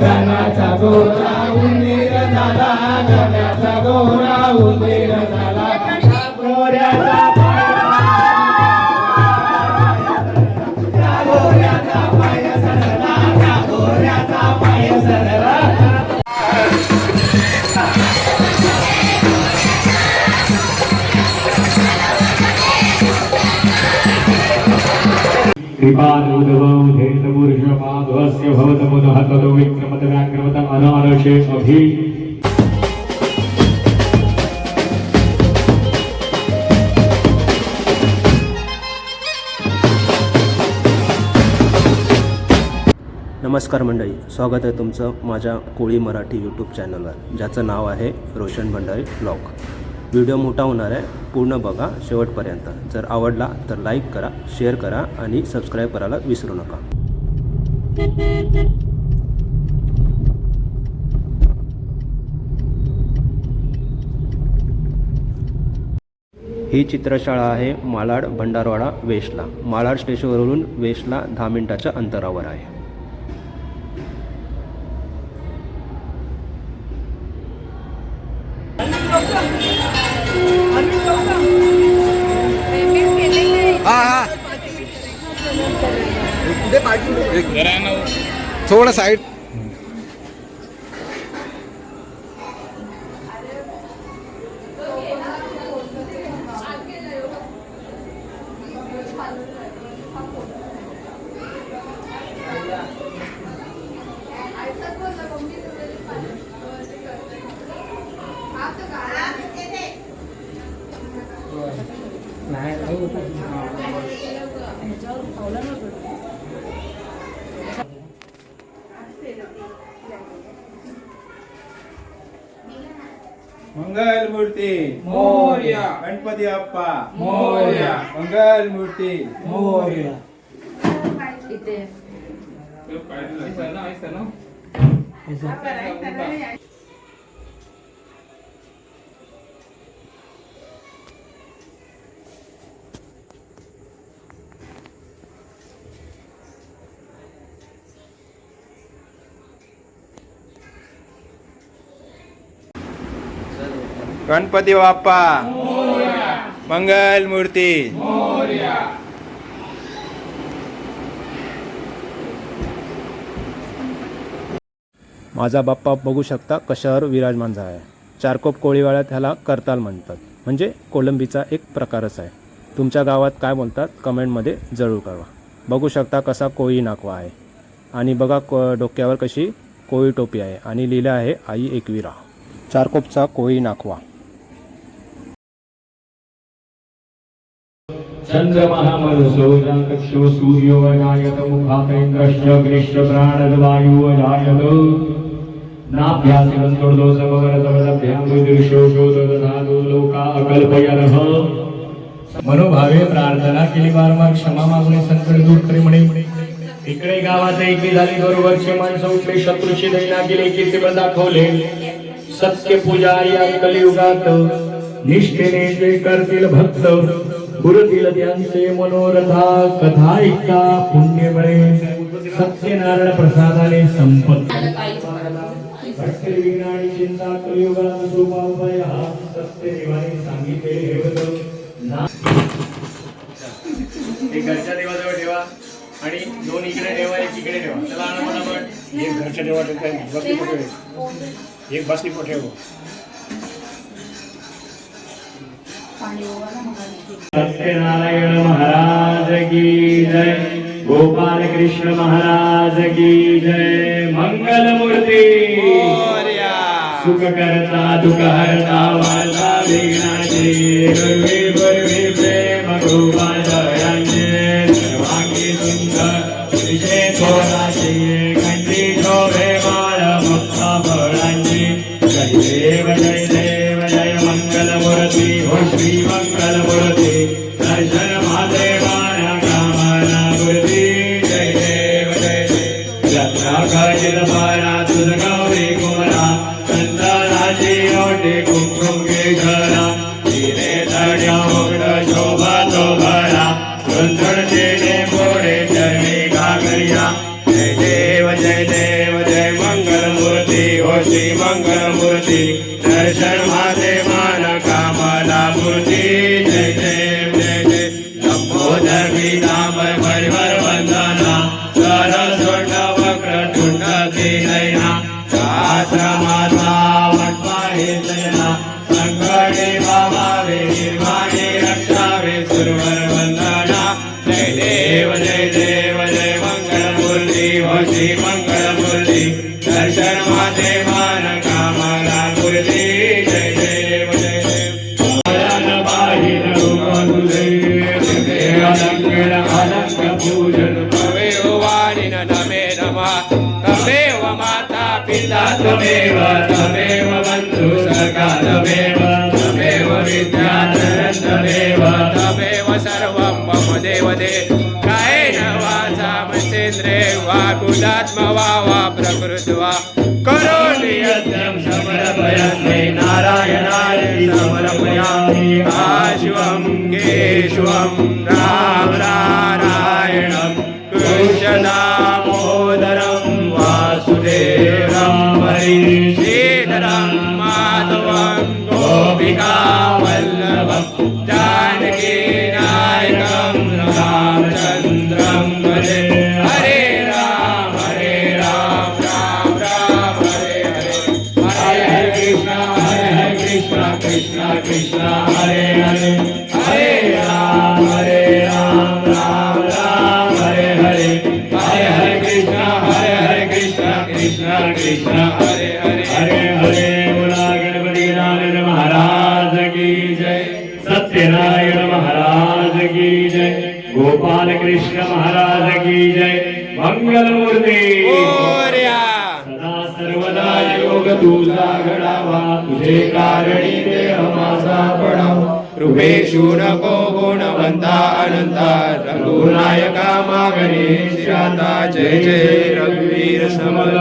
गणाचा गोरा उंदीर झाला गणाचा गोरा उंदीर झाला. गोऱ्याचा गोऱ्याचा पाय सरला गोऱ्याचा पाय सरला. भवतमुदः विक्रमत व्याक्रमत अनारशे अभि नमस्कार मंडळी स्वागत आहे तुमचं माझ्या कोळी मराठी यूट्यूब चॅनलवर ज्याचं नाव आहे रोशन भंडारी ब्लॉग व्हिडिओ मोठा होणार आहे पूर्ण बघा शेवटपर्यंत. जर आवडला तर लाईक करा शेअर करा आणि सबस्क्राईब करायला विसरू नका. ही चित्रशाळा आहे मालाड भंडारवाडा वेस्टला. मालाड स्टेशनवरून वेस्टला दहा मिनिटाच्या अंतरावर आहे. थोडं साईड मंगल मूर्ती मोरया. गणपती बाप्पा मोरया. मंगल मूर्ती मोरया. गणपती बाप्पा. मंगल मूर्ती. माझा बाप्पा बघू शकता कशावर विराजमान झाला आहे. चारकोप कोळीवाड्यात ह्याला करताल म्हणतात. म्हणजे कोलंबीचा एक प्रकारच आहे. तुमच्या गावात काय बोलतात? कमेंटमध्ये जरूर कळवा. बघू शकता कसा कोळी नाकवा आहे. आणि बघा को डोक्यावर कशी कोळी टोपी आहे. आणि लिहिलं आहे आई एकविरा. चारकोपचा कोळी नाकवा. सूर्यो अजायत मुखातेन्द्रश्च अग्निश्च प्राणदवायुः अजायत लोका अकल्पयनः मनोभावे प्रार्थना केली वारंवार क्षमा मागणे संकट दूर करे म्हणे। इकडे गावात एकी झाली बरोबरचे माणसं उठले शत्रूची दैना केली कीर्तिबळ दाखवले। सत्य पूजा या कलियुगात निष्ठेने जे करतील भक्त पुरतील त्यांचे मनोरथा कथा ऐका पुण्य मिळे सत्यनारायण प्रसादाने संपत्ती भटकल आणि चिंता कलियुगात हा सत्य देवाने सांगितले हेवत घरच्या देवाजवळ ठेवा आणि दोन इकडे ठेवा एक इकडे ठेवा. त्याला आणा एक घरच्या देवा ठेवा. बसली पोठे एक बसली पोठे सत्यनारायण महाराज की जय। गोपाल कृष्ण महाराज की जय। मंगल मूर्ती सुख करता दुःख हरता वार्ता विघ्नाचे प्रेम गोपालयांचे शोभा तो पिता तमेव तमेव बन्धु सखा तमेव तमेव विद्याधरं तमेव तमेव सर्वं मम देव दे कायेन वाचा मसेन्द्रे वा कृष्ण कृष्ण हरे हरे. हरे राम हरे राम राम राम हरे हरे. हरे हरे कृष्ण हरे हरे कृष्ण कृष्ण कृष्ण. हरे हरे हरे हरे बोला गणपती नारायण महाराज की जय. सत्यनारायण महाराज की जय. गोपाल कृष्ण महाराज की जय. मंगल मूर्ती मोरया सदा सर्वदा योग तुझा तुझे कारणी देह माझा पडाव. कृपेशु नको गुणवंता अनंता रघुनायका मागणे श्राता. जय जय रघुवीर समल.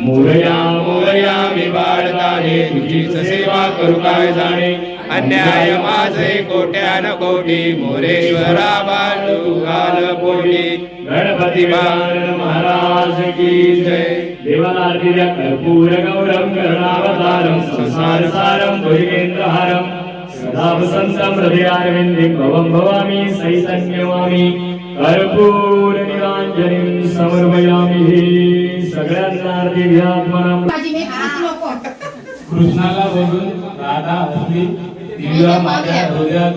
मोरया मोरया मी बाळताने. तुझीच सेवा करू काय जाणे? अन्याय माझे कोट्यान कोटी. मोरेश्वरा बालू घाल पोटी. गणपती बाल महाराज की जय. देवालार्ती कर्पूर गौरम करुणावतारम संसार सारम द्वैकेंद्रहारम सदा वसंतम हृदयारविंदे भवम भवामी सैतन्यवामी कर्पूर निरांजनीं समर्पयामि. सगळ्यांना आरती घ्या कृष्णाला बघून राधा हसली दिव्या माझ्या हृदयात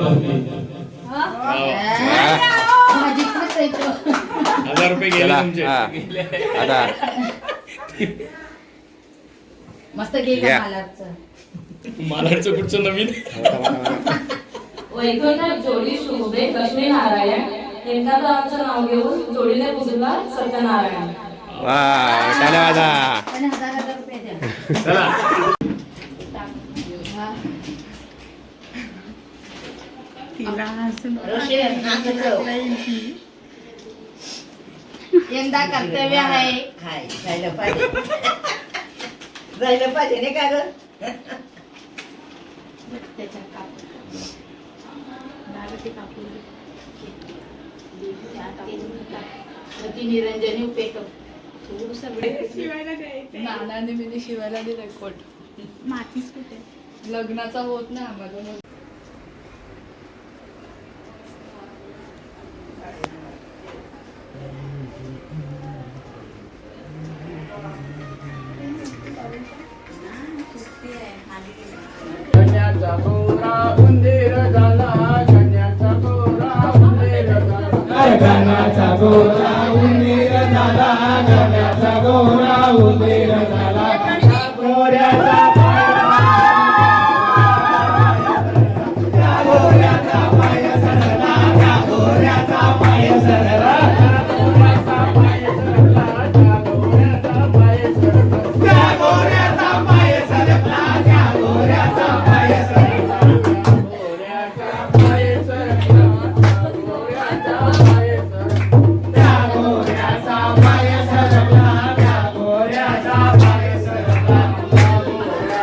हजार रुपये गेले तुमचे. आता. मस्त गेलं मालाडचं पुढचं नवीन? वैकुंठात जोडी शुभे लक्ष्मीनारायण. हेमकांतरावांचं नाव घेऊन जोडीने पुजला सत्यनारायण वा टाळ्या वाजा आणि हजार हजार रुपये द्या चला रोशे, नाकाचं. यंदा कर्तव्य आहे हाय जायला पाहिजे जायला पाहिजे नाही का ग त्याच्यात कापूर. ती पेटव नानाने मी शिवायला दिलाय कोट. मातीच कुठे? लग्नाचा होत ना आम्हाला. कन्याचा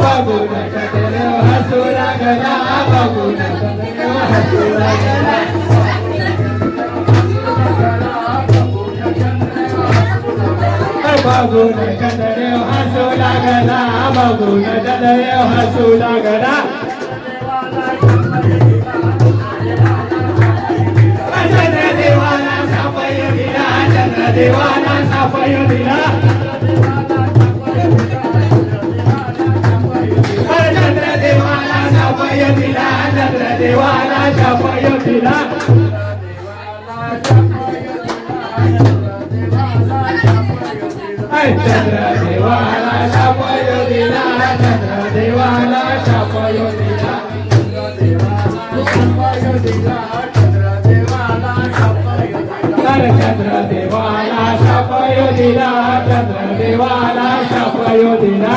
बघून हसू लागला बघून हसू लागला बघून चंद्रदेव हसू लागला बघून चंद्रदेव हसू लागला चंद्रदेवाला सापय दिला चंद्रदेवाला सापय दिला देवाला सापय चंद्रदेवाला सापय दिला चंद्रदेवाला सापय दिला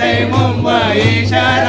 te mumba isha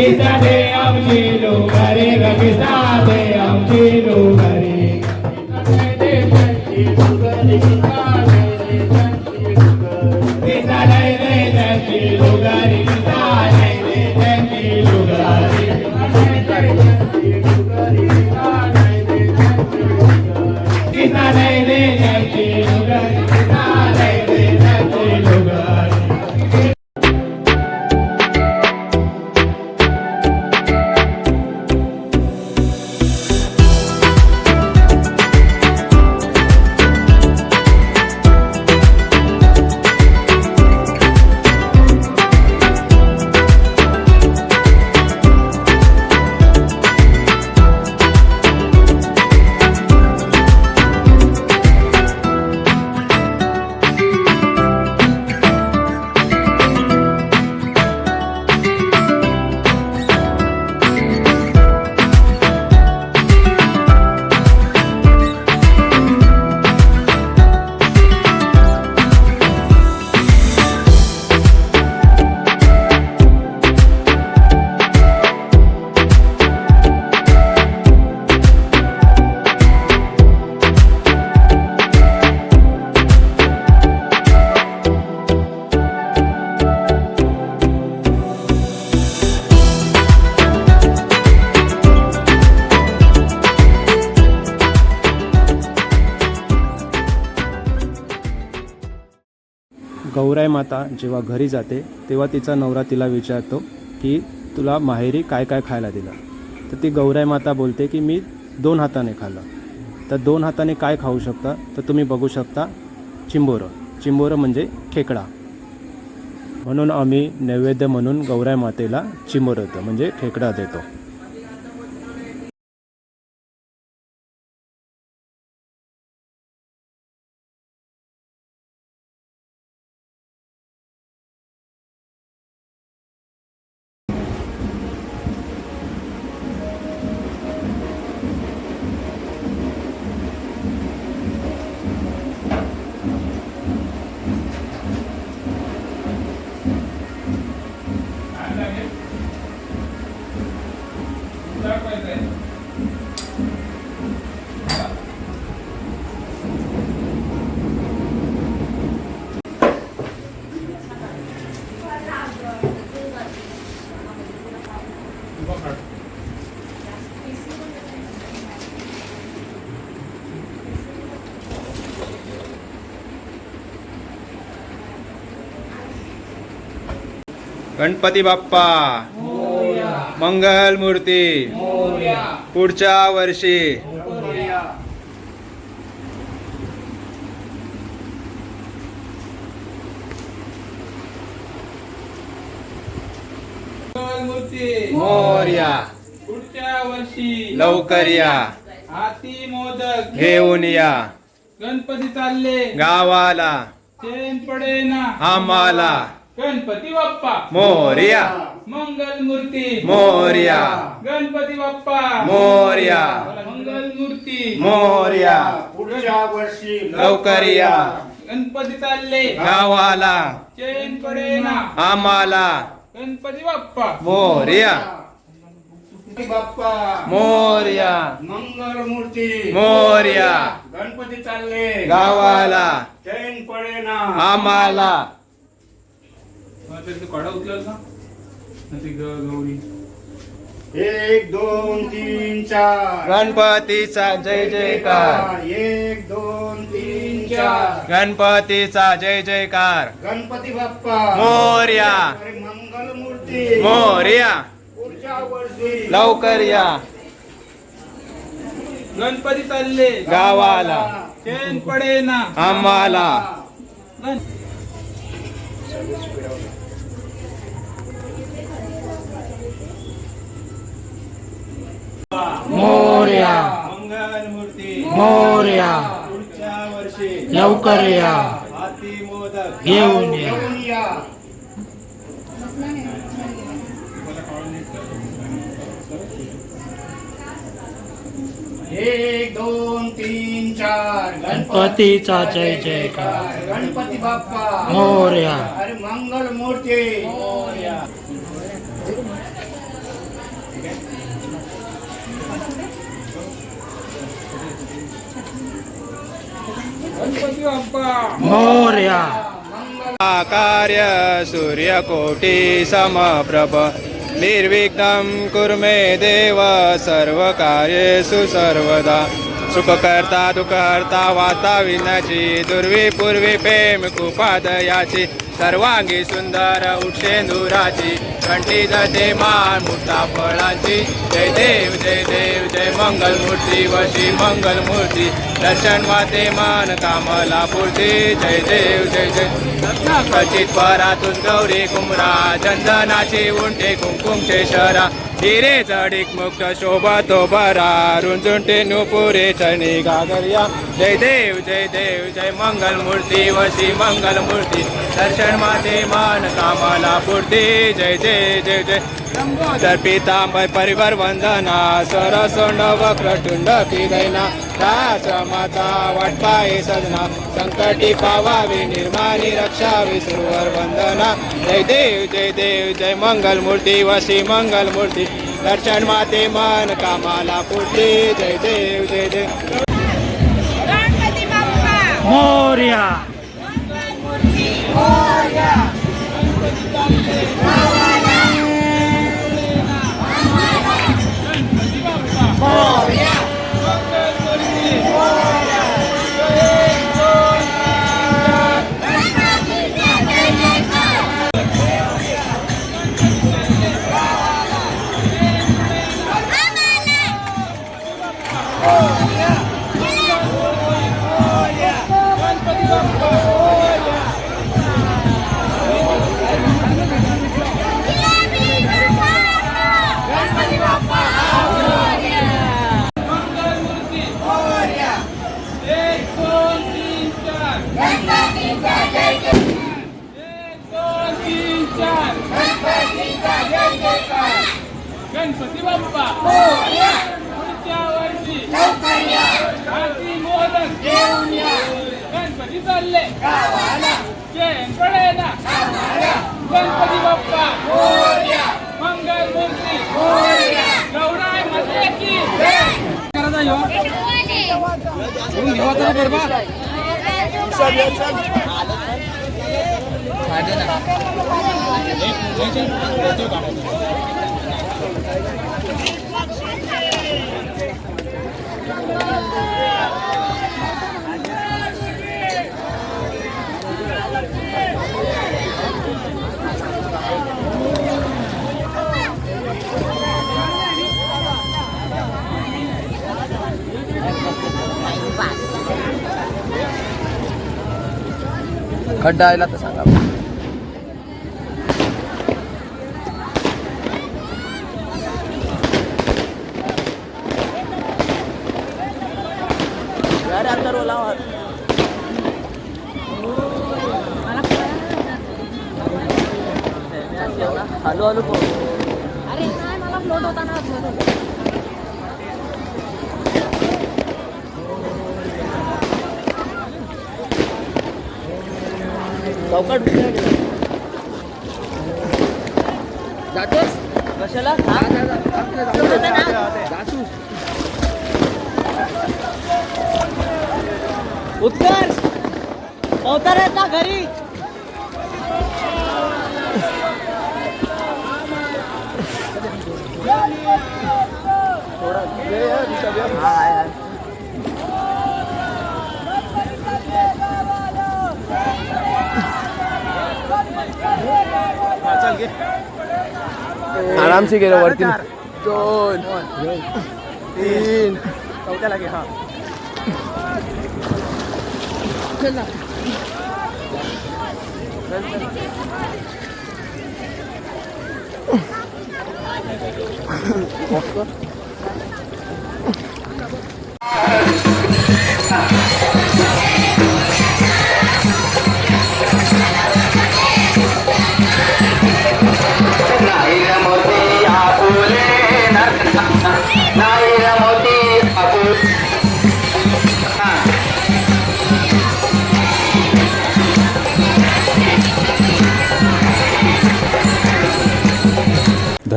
Kita de am chilo, kare ga kita de am. माता जेव्हा घरी जाते तेव्हा तिचा नवरा तिला विचारतो की तुला माहेरी काय काय खायला दिलं? तर ती गौराई माता बोलते की मी दोन हाताने खाल्लं. तर दोन हाताने काय खाऊ शकता? तर तुम्ही बघू शकता चिंबोरं. चिंबोरं म्हणजे खेकडा. म्हणून आम्ही नैवेद्य म्हणून गौराई मातेला चिंबोरं म्हणजे खेकडा देतो. गणपती बाप्पा. मंगल मूर्ती. पुढच्या वर्षी. मोर्या. पुढच्या वर्षी. लवकर या. हाती मोदक. घेऊन या. गणपती चालले. गावाला. चेन पडे ना आम्हाला. गणपती बाप्पा. मोर्या. मंगल मूर्ती. मोर्या. गणपती बाप्पा. मोर्या. मंगल मूर्ती. मोर्या. पुढच्या वर्षी लवकर या. गणपती चालले. गावाला. चेन पडे ना आम्हाला. गणपती बाप्पा. मोर्या. बाप्पा. मोर्या. मंगल मूर्ती. मोर्या. गणपती चालले. गावाला. चैन पडे ना आम्हाला. कडा उचल का ती ग- गौरी. एक दोन तीन चार. गणपतीचा जय जयकार. एक दोन तीन चार. गणपतीचा जय जयकार. गणपती बाप्पा. मोर्या. अरे मंगल मूर्ती. मोर्या. पुढच्या वर्षी. लवकर या. गणपती चालले. गावाला. चेन पडे ना आम्हाला. मोर्या मंगल मूर्ती मोर्या. पुढच्या वर्षी लवकर या. हाती मोदक घेऊन या. एक दोन तीन चार. गणपतीचा जय जयकार. गणपती बाप्पा. मोर्या. अरे मंगल मूर्ती मोर्या। कार्य सूर्यकोटि समप्रभ। निर्विघ्नं कुर्मे देव सर्वकार्येषु सर्वदा। सुखकर्ता दुःखहर्ता वाता विनाची. दुर्वी पूर्वी प्रेम कुपादयाची. सर्वांगी सुंदर उक्षेंदुराची कंठी जाते मान मुठा फळाची. जय देव जय देव जय मंगल मूर्ती वशी मंगल मूर्ती दर्शन वाते मान कामला पूर्ती. जय देव जय जय खचित परातून गौरी कुमरा चंदनाची उंटे कुंकुमचे शरा. हिरे चढीक मुक्त शोभा तो बरा. रुंजुंटे नुपुरे चणी गागरिया. जय देव जय देव जय मंगल मूर्ती वशी मंगल मूर्ती. दर्शन माते मान कामाला पूर्ती. जय जय जय जय. तर पितांबर परिवार वंदना. सरस सरसोंड वक्रटुंड पिदैना दास माता वाटपाये सजना. संकटी पावावी निर्माणी रक्षा सुरवर वंदना. जय देव जय देव जय मंगल मूर्ती वशी मंगल मूर्ती. दर्शन माते मन कामाला पूर्ती जय देव जय देव मोर्या गणपती खड्डा आला तर सांगा. चौकट जातोस? कशाला? उत्कर्ष आहेत ना घरी? थोडा वेळ आहे, ऋषभ आहे. हा, आहे, आहे. आरामशी गेलो वरती. दोन तीन. चौथ्याला घे हा.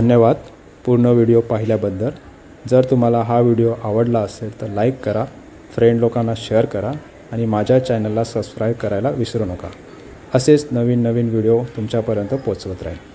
धन्यवाद. पूर्ण व्हिडिओ पाहिल्याबद्दल. जर तुम्हाला हा व्हिडिओ आवडला असेल तर लाईक करा फ्रेंड लोकांना शेअर करा आणि माझ्या चॅनलला सबस्क्राईब करायला विसरू नका. असेच नवीन नवीन व्हिडिओ तुमच्यापर्यंत पोचवत राहील